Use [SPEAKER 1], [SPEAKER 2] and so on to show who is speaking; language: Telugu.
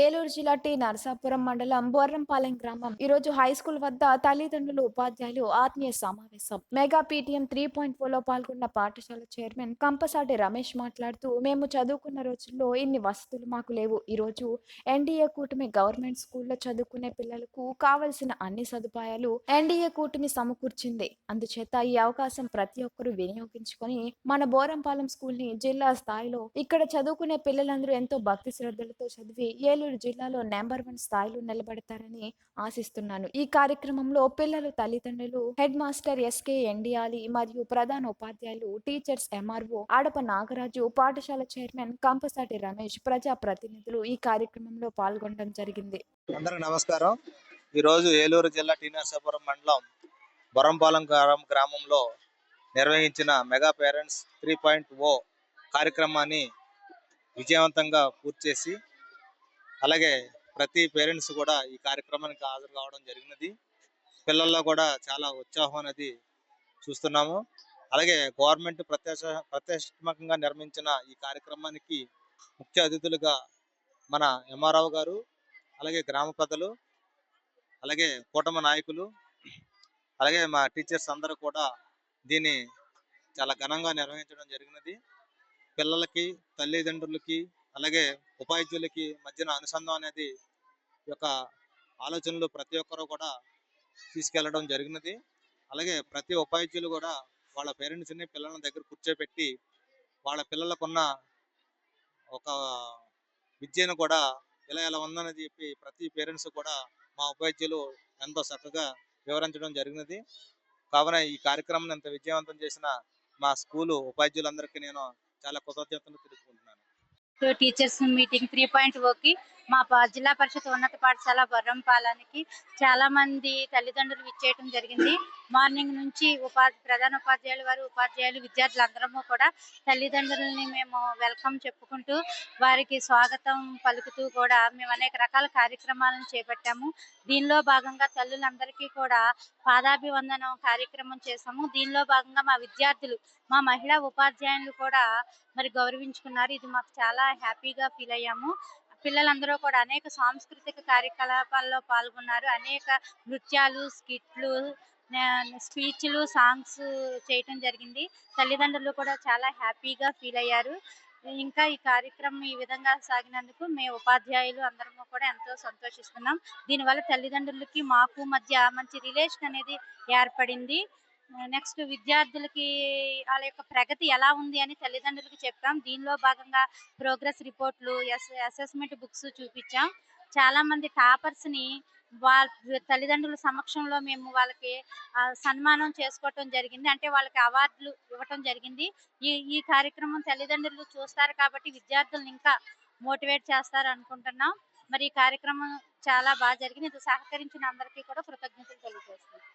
[SPEAKER 1] ఏలూరు జిల్లా టి. నరసాపురం మండలం బోర్రంపాలెం గ్రామం. ఈ రోజు హై స్కూల్ వద్ద తల్లిదండ్రులు ఉపాధ్యాయులు ఆత్మీయ సమావేశం. మెగా పీటీఎం త్రీ పాయింట్ ఫోర్లో పాల్గొన్న పాఠశాల చైర్మన్ కంపసాటి రమేష్ మాట్లాడుతూ మేము చదువుకున్న రోజుల్లో ఇన్ని వసతులు మాకు లేవు. ఈ రోజు ఎన్డీఏ కూటమి గవర్నమెంట్ స్కూల్లో చదువుకునే పిల్లలకు కావలసిన అన్ని సదుపాయాలు ఎన్డీఏ కూటమి సమకూర్చింది. అందుచేత ఈ అవకాశం ప్రతి ఒక్కరూ వినియోగించుకొని మన బోరంపాలెం స్కూల్ని జిల్లా స్థాయిలో ఇక్కడ చదువుకునే పిల్లలందరూ ఎంతో భక్తి శ్రద్ధలతో చదివి ఏలూరు జిల్లాలో నెంబర్ వన్ స్థాయిలో నిలబడతారని ఆశిస్తున్నాను. ఈ కార్యక్రమంలో పిల్లలు తల్లిదండ్రులు హెడ్ మాస్టర్ ఎస్కే ఎండియాలి మరియు ప్రధాన ఉపాధ్యాయులు టీచర్స్ ఎంఆర్ఓ ఆడప నాగరాజు పాఠశాల చైర్మన్ కంపసాటి రమేష్ ప్రజా ప్రతినిధులు ఈ కార్యక్రమంలో పాల్గొనడం జరిగింది.
[SPEAKER 2] అందరికి నమస్కారం. ఈరోజు ఏలూరు జిల్లా టీనరసాపురం మండలం బొరంపాలెం గ్రామం గ్రామంలో నిర్వహించిన mega parents three point O కార్యక్రమాన్ని విజయవంతంగా పూర్తి చేసి అలాగే ప్రతి పేరెంట్స్ కూడా ఈ కార్యక్రమానికి హాజరు కావడం జరిగినది. పిల్లల్లో కూడా చాలా ఉత్సాహం అనేది చూస్తున్నాము. అలాగే గవర్నమెంట్ ప్రత్యక్ష ప్రతిష్టాత్మకంగా నిర్మించిన ఈ కార్యక్రమానికి ముఖ్య అతిథులుగా మన ఎంఆర్రావు గారు అలాగే గ్రామ పెద్దలు అలాగే కూటమి నాయకులు అలాగే మా టీచర్స్ అందరూ కూడా దీన్ని చాలా ఘనంగా నిర్వహించడం జరిగినది. పిల్లలకి తల్లిదండ్రులకి అలాగే ఉపాధ్యాయులకి మధ్యన అనుసంధానం అనేది యొక్క ఆలోచనలు ప్రతి ఒక్కరూ కూడా తీసుకెళ్ళడం జరిగినది. అలాగే ప్రతి ఉపాధ్యాయులు కూడా వాళ్ళ పేరెంట్స్ని పిల్లల దగ్గర కూర్చోబెట్టి వాళ్ళ పిల్లలకున్న ఒక విద్యను కూడా ఇలా ఇలా ఉందని చెప్పి ప్రతి పేరెంట్స్ కూడా మా ఉపాధ్యాయులు ఎంతో చక్కగా వివరించడం జరిగినది. కావున ఈ కార్యక్రమం ఎంత విజయవంతం చేసిన మా స్కూలు ఉపాధ్యులందరికీ నేను చాలా కృతజ్ఞతలు తెలుపుకుంటున్నాను
[SPEAKER 3] టీచర్స్ మీటింగ్ త్రీ పాయింట్ ఓకి మా జిల్లా పరిషత్ ఉన్నత పాఠశాల బర్రంపాలానికి చాలా మంది తల్లిదండ్రులు విచ్చేయటం జరిగింది. మార్నింగ్ నుంచి ఉపాధి ప్రధాన ఉపాధ్యాయులు వారు ఉపాధ్యాయులు విద్యార్థులందరము కూడా తల్లిదండ్రులని మేము వెల్కమ్ చెప్పుకుంటూ వారికి స్వాగతం పలుకుతూ కూడా మేము అనేక రకాల కార్యక్రమాలను చేపట్టాము. దీనిలో భాగంగా తల్లులందరికీ కూడా పాదాభివందనం కార్యక్రమం చేసాము దీనిలో భాగంగా మా విద్యార్థులు మా మహిళా ఉపాధ్యాయులు కూడా మరి గౌరవించుకున్నారు. ఇది మాకు చాలా హ్యాపీగా ఫీల్ అయ్యాము. పిల్లలందరూ కూడా అనేక సాంస్కృతిక కార్యకలాపాల్లో పాల్గొన్నారు. అనేక నృత్యాలు స్కిట్లు స్పీచ్లు సాంగ్స్ చేయటం జరిగింది. తల్లిదండ్రులు కూడా చాలా హ్యాపీగా ఫీల్ అయ్యారు. ఇంకా ఈ కార్యక్రమం ఈ విధంగా సాగినందుకు మేము ఉపాధ్యాయులు అందరము కూడా ఎంతో సంతోషిస్తున్నాం. దీనివల్ల తల్లిదండ్రులకి మాకు మధ్య మంచి రిలేషన్ అనేది ఏర్పడింది. నెక్స్ట్ విద్యార్థులకి వాళ్ళ యొక్క ప్రగతి ఎలా ఉంది అని తల్లిదండ్రులకు చెప్పాం దీనిలో భాగంగా ప్రోగ్రెస్ రిపోర్ట్లు అసెస్మెంట్ బుక్స్ చూపించాం. చాలా మంది టాపర్స్ని వాళ్ళ తల్లిదండ్రుల సమక్షంలో మేము వాళ్ళకి సన్మానం చేసుకోవటం జరిగింది. అంటే వాళ్ళకి అవార్డులు ఇవ్వటం జరిగింది. ఈ ఈ కార్యక్రమం తల్లిదండ్రులు చూస్తారు కాబట్టి విద్యార్థులను ఇంకా మోటివేట్ చేస్తారు అనుకుంటున్నాం. మరి ఈ కార్యక్రమం చాలా బాగా జరిగింది. ఇది సహకరించిన అందరికీ కూడా కృతజ్ఞతలు తెలియజేస్తున్నాం.